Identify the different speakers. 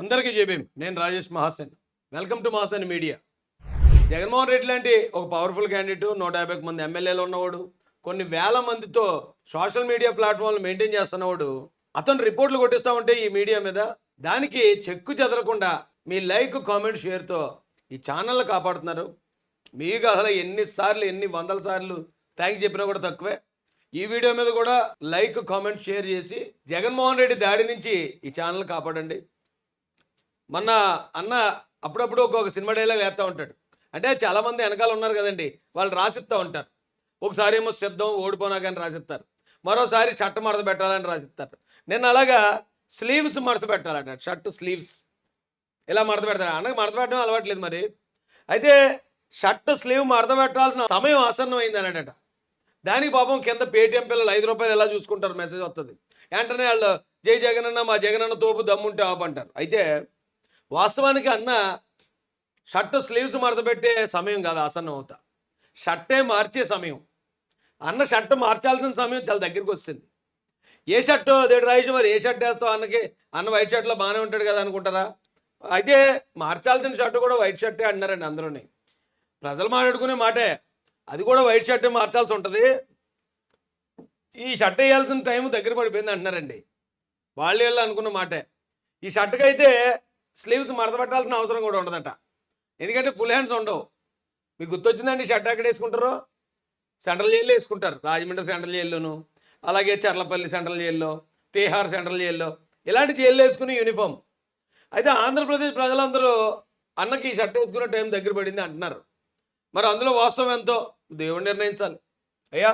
Speaker 1: అందరికీ చెప్పేం నేను Rajesh Mahasen. Welcome to Mahasen media Jaganmohan Reddy లాంటి ఒక పవర్ఫుల్ క్యాండిడేట్ నూట యాభై మంది ఎమ్మెల్యేలు ఉన్నవాడు కొన్ని వేల మందితో సోషల్ మీడియా ప్లాట్ఫామ్లు మెయింటైన్ చేస్తున్నవాడు అతను రిపోర్ట్లు కొట్టిస్తా ఉంటే ఈ మీడియా మీద దానికి చెక్కు చెదరకుండా మీ లైక్ కామెంట్ షేర్తో ఈ ఛానల్ కాపాడుతున్నారు. మీకు అసలు ఎన్నిసార్లు ఎన్ని వందల సార్లు థ్యాంక్ చెప్పినా కూడా తక్కువే. ఈ వీడియో మీద కూడా లైక్ కామెంట్ షేర్ చేసి జగన్మోహన్ రెడ్డి దాడి నుంచి ఈ ఛానల్ కాపాడండి. మొన్న అన్న అప్పుడప్పుడు ఒక్కొక్క సినిమా డైలాగ్ వేస్తూ ఉంటాడు. అంటే చాలామంది వెనకాల ఉన్నారు కదండి వాళ్ళు రాసిస్తూ ఉంటారు. ఒకసారి ఏమో సిద్ధం ఓడిపోనాకని రాసిస్తారు. మరోసారి షర్ట్ మడత పెట్టాలని రాసిస్తారు. నేను అలాగా స్లీవ్స్ మడత పెట్టాలంట షర్ట్ స్లీవ్స్. ఇలా మడత పెడతాను అన్నకు మడత పెట్టడం అలవాట్లేదు మరి. అయితే షర్ట్ స్లీవ్ మడత పెట్టాల్సిన సమయం ఆసన్నం అయింది అన్నాడట. దానికి పాపం కింద పేటిఎం పిల్లలు ఐదు రూపాయలు ఎలా చూసుకుంటారు మెసేజ్ వస్తుంది వెంటనే వాళ్ళు జై జగనన్న మా జగనన్న తోపు దమ్ముంటే ఆపంటారు. అయితే వాస్తవానికి అన్న షర్ట్ స్లీవ్స్ మడతపెట్టే సమయం కాదు ఆసన్నం అవుతా షర్టే మార్చే సమయం. అన్న షర్ట్ మార్చాల్సిన సమయం చాలా దగ్గరికి వస్తుంది ఏ షర్ట్ దేడు రాయేష్ మరి ఏ షర్ట్ వేస్తావు అన్నకి? అన్న వైట్ షర్ట్లో బాగానే ఉంటాడు కదా అనుకుంటారా? అయితే మార్చాల్సిన షర్ట్ కూడా వైట్ షర్టే అన్నారండి అందరూని. ప్రజలు మాట్లాడుకునే మాటే. అది కూడా వైట్ షర్టే మార్చాల్సి ఉంటుంది. ఈ షర్ట్ వేయాల్సిన టైం దగ్గర పడిపోయింది అంటున్నారండి. వాళ్ళు వీళ్ళు అనుకున్న మాటే. ఈ షర్ట్కి అయితే స్లీవ్స్ మడత పెట్టాల్సిన అవసరం కూడా ఉండదంట. ఎందుకంటే ఫుల్ హ్యాండ్స్ ఉండవు. మీకు గుర్తొచ్చిందండి షర్ట్ ఎక్కడ వేసుకుంటారో? సెంట్రల్ జైల్లో వేసుకుంటారు. రాజమండ్రి సెంట్రల్ జైల్లోను అలాగే చర్లపల్లి సెంట్రల్ జైల్లో తీహార్ సెంట్రల్ జైల్లో ఇలాంటి జైల్లో వేసుకుని యూనిఫామ్ అయితే ఆంధ్రప్రదేశ్ ప్రజలందరూ అన్నకి ఈ షర్ట్ వేసుకునే టైం దగ్గర పడింది అంటున్నారు. మరి అందులో వాస్తవం ఎంతో? దేవుడు నిర్ణయించాలి. అయ్యా?